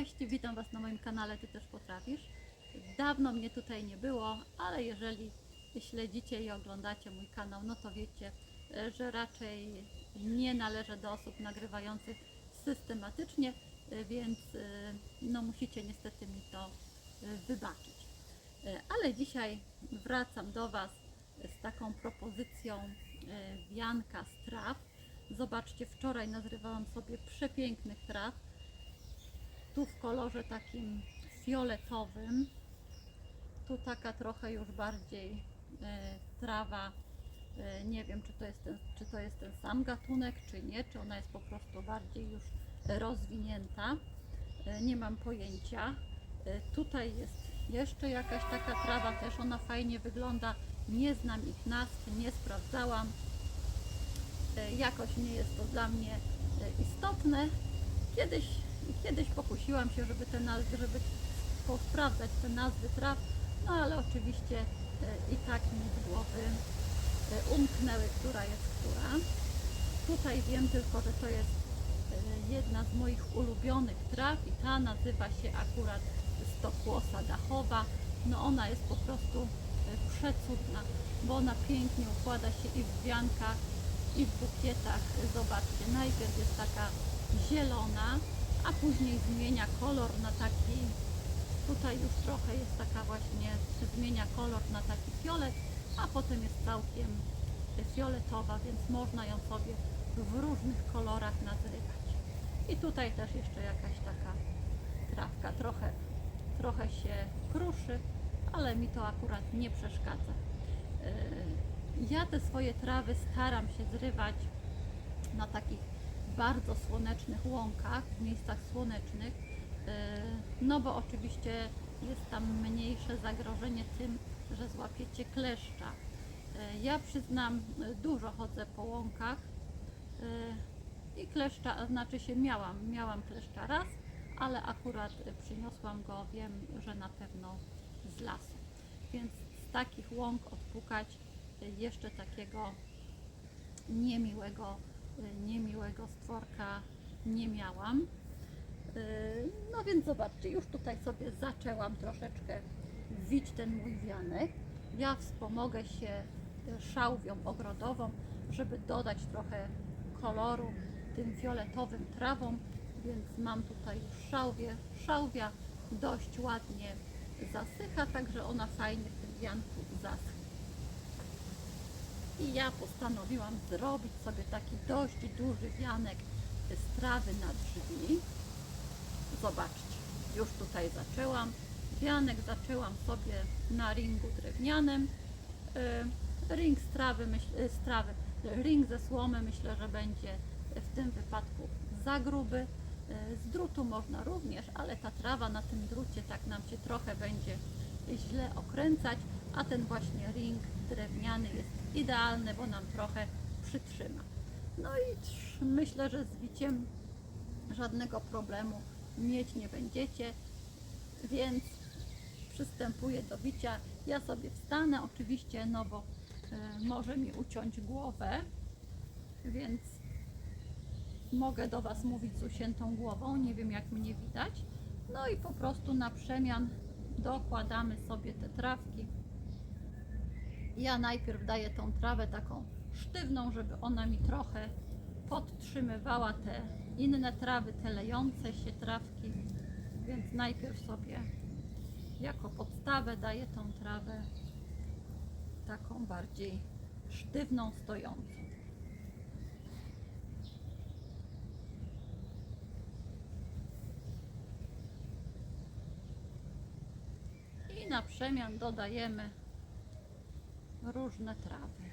Cześć, witam Was na moim kanale Ty też potrafisz. Dawno mnie tutaj nie było, ale jeżeli śledzicie i oglądacie mój kanał, no to wiecie, że raczej nie należę do osób nagrywających systematycznie, więc no musicie niestety mi to wybaczyć. Ale dzisiaj wracam do Was z taką propozycją e, wianka z traw. Zobaczcie, wczoraj nazrywałam sobie przepięknych traw tu w kolorze takim fioletowym. Tu taka trochę już bardziej e, trawa. E, nie wiem, czy to, jest ten, czy to jest ten sam gatunek, czy nie, czy ona jest po prostu bardziej już rozwinięta. E, nie mam pojęcia. E, tutaj jest jeszcze jakaś taka trawa, też ona fajnie wygląda. Nie znam ich nazw, nie sprawdzałam. E, jakoś nie jest to dla mnie istotne. Kiedyś, kiedyś pokusiłam się, żeby te nazwy, żeby posprawdzać te nazwy traw, no ale oczywiście e, i tak mi z głowy e, umknęły, która jest która. Tutaj wiem tylko, że to jest e, jedna z moich ulubionych traw i ta nazywa się akurat stokłosa dachowa. No ona jest po prostu przecudna, bo ona pięknie układa się i w wiankach, i w bukietach. Zobaczcie, najpierw jest taka zielona, a później zmienia kolor na taki, tutaj już trochę jest taka właśnie, zmienia kolor na taki fiolet, a potem jest całkiem fioletowa, więc można ją sobie w różnych kolorach nazrywać. I tutaj też jeszcze jakaś taka trawka, trochę, trochę się kruszy, ale mi to akurat nie przeszkadza. Yy, Ja te swoje trawy staram się zrywać na takich bardzo słonecznych łąkach, w miejscach słonecznych, yy, no bo oczywiście jest tam mniejsze zagrożenie tym, że złapiecie kleszcza. Yy, Ja przyznam, dużo chodzę po łąkach yy, i kleszcza, znaczy się miałam, miałam kleszcza raz, ale akurat przyniosłam go, wiem, że na pewno z lasu. Więc z takich łąk odpukać jeszcze takiego niemiłego, y, niemiłego stworka nie miałam. Y, No więc zobaczcie, już tutaj sobie zaczęłam troszeczkę wić ten mój wianek. Ja wspomogę się y, szałwią ogrodową, żeby dodać trochę koloru tym fioletowym trawom, więc mam tutaj już szałwię. Szałwia dość ładnie zasycha, także ona fajnie w tym wianku zaschnie. I ja postanowiłam zrobić sobie taki dość duży wianek z trawy na drzwi. Zobaczcie, już tutaj zaczęłam. Wianek zaczęłam sobie na ringu drewnianym. Y, Ring z trawy, trawy, ring ze słomy myślę, że będzie w tym wypadku za gruby. Y, Z drutu można również, ale ta trawa na tym drucie tak nam się trochę będzie źle okręcać, a ten właśnie ring drewniany jest idealny, bo nam trochę przytrzyma. No i myślę, że z biciem żadnego problemu mieć nie będziecie, więc przystępuję do bicia. Ja sobie wstanę oczywiście, no bo y, może mi uciąć głowę, więc mogę do Was mówić z usiętą głową, nie wiem jak mnie widać. No i po prostu na przemian dokładamy sobie te trawki. Ja najpierw daję tą trawę taką sztywną, żeby ona mi trochę podtrzymywała te inne trawy, te lejące się trawki. Więc najpierw sobie jako podstawę daję tą trawę taką bardziej sztywną, stojącą. I na przemian dodajemy różne trawy.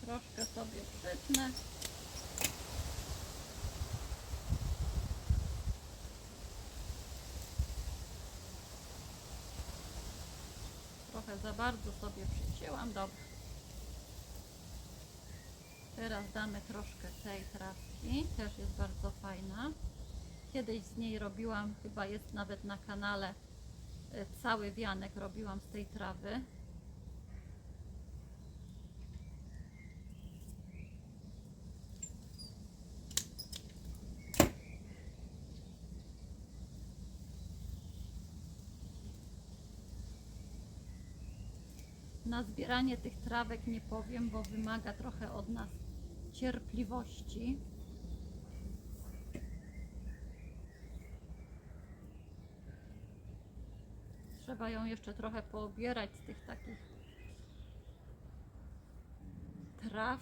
Troszkę sobie przytnę. Trochę za bardzo sobie przycięłam. Dobra. Teraz damy troszkę tej trawki. Też jest bardzo fajna. Kiedyś z niej robiłam, chyba jest nawet na kanale, e, cały wianek robiłam z tej trawy. Na zbieranie tych trawek nie powiem, bo wymaga trochę od nas cierpliwości. Trzeba ją jeszcze trochę poobierać z tych takich traw.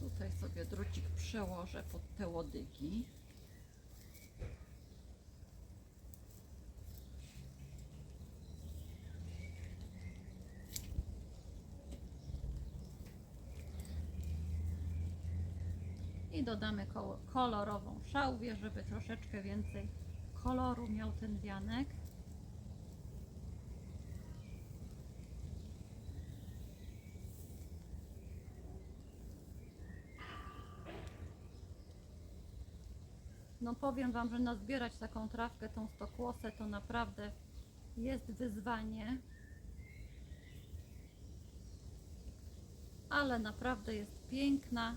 Tutaj sobie drucik przełożę pod te łodygi. I dodamy ko- kolorową szałwię, żeby troszeczkę więcej koloru miał ten wianek. No powiem Wam, że nazbierać taką trawkę, tą stokłosę to naprawdę jest wyzwanie. Ale naprawdę jest piękna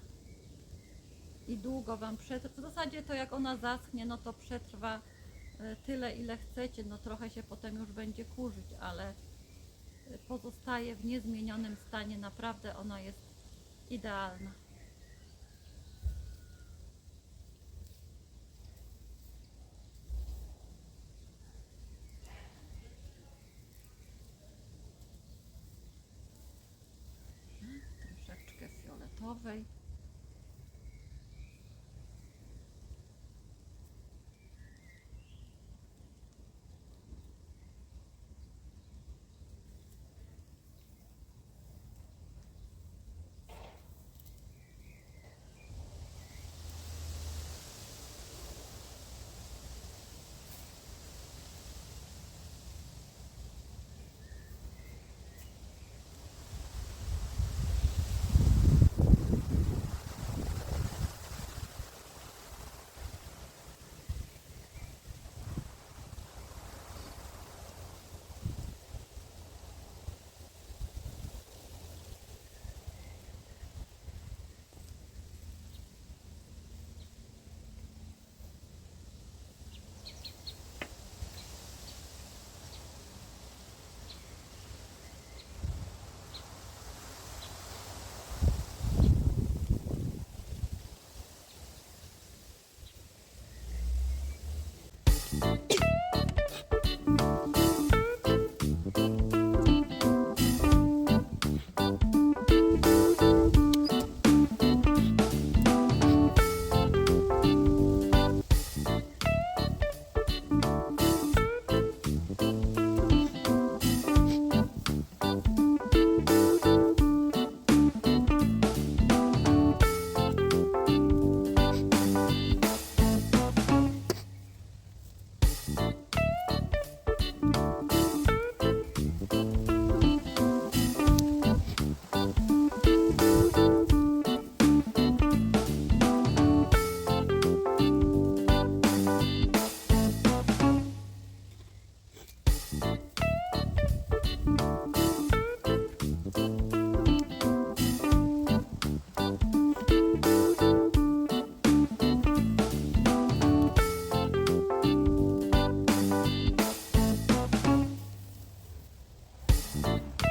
i długo Wam przetrwa. W zasadzie to jak ona zaschnie, no to przetrwa e, tyle ile chcecie. No trochę się potem już będzie kurzyć, ale pozostaje w niezmienionym stanie. Naprawdę ona jest idealna. Troszeczkę fioletowej. Bye.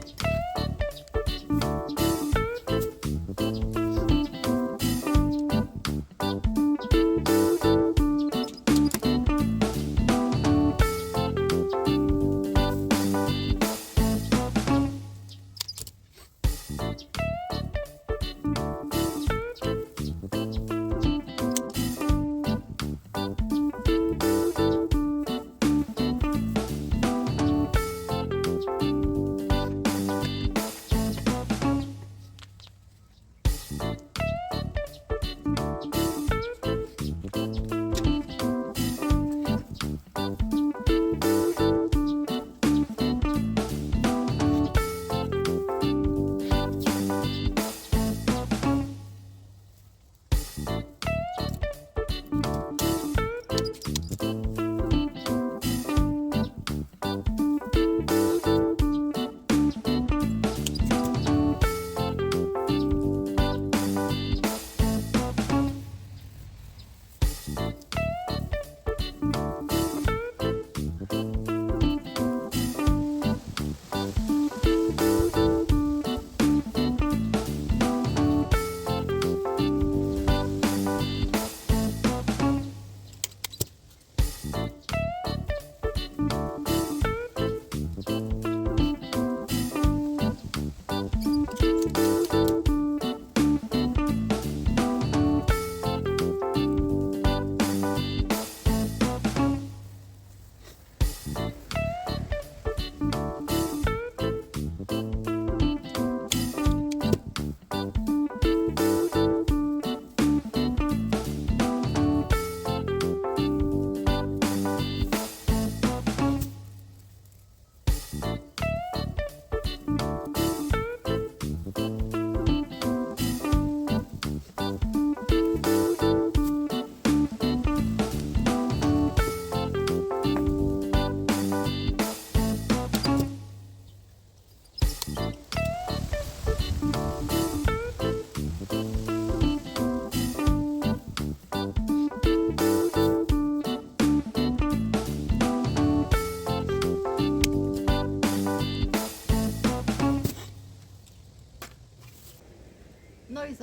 out.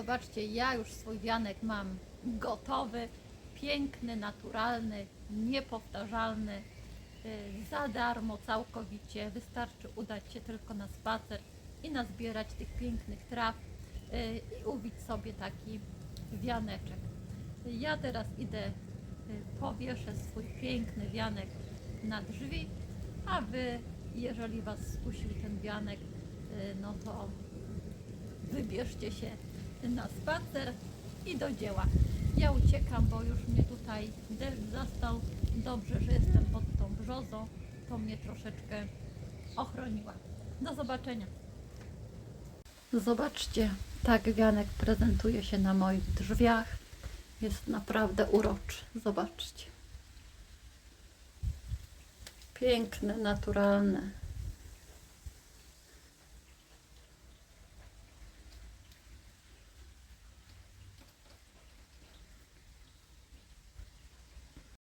Zobaczcie, ja już swój wianek mam gotowy, piękny, naturalny, niepowtarzalny, y, za darmo całkowicie. Wystarczy udać się tylko na spacer i nazbierać tych pięknych traw y, i ubić sobie taki wianeczek. Ja teraz idę, y, powieszę swój piękny wianek na drzwi, a Wy, jeżeli Was skusił ten wianek, no to wybierzcie się na spacer i do dzieła. Ja uciekam, bo już mnie tutaj deszcz zastał. Dobrze, że jestem pod tą brzozą. To mnie troszeczkę ochroniła. Do zobaczenia. Zobaczcie, tak wianek prezentuje się na moich drzwiach. Jest naprawdę uroczy. Zobaczcie. Piękny, naturalny.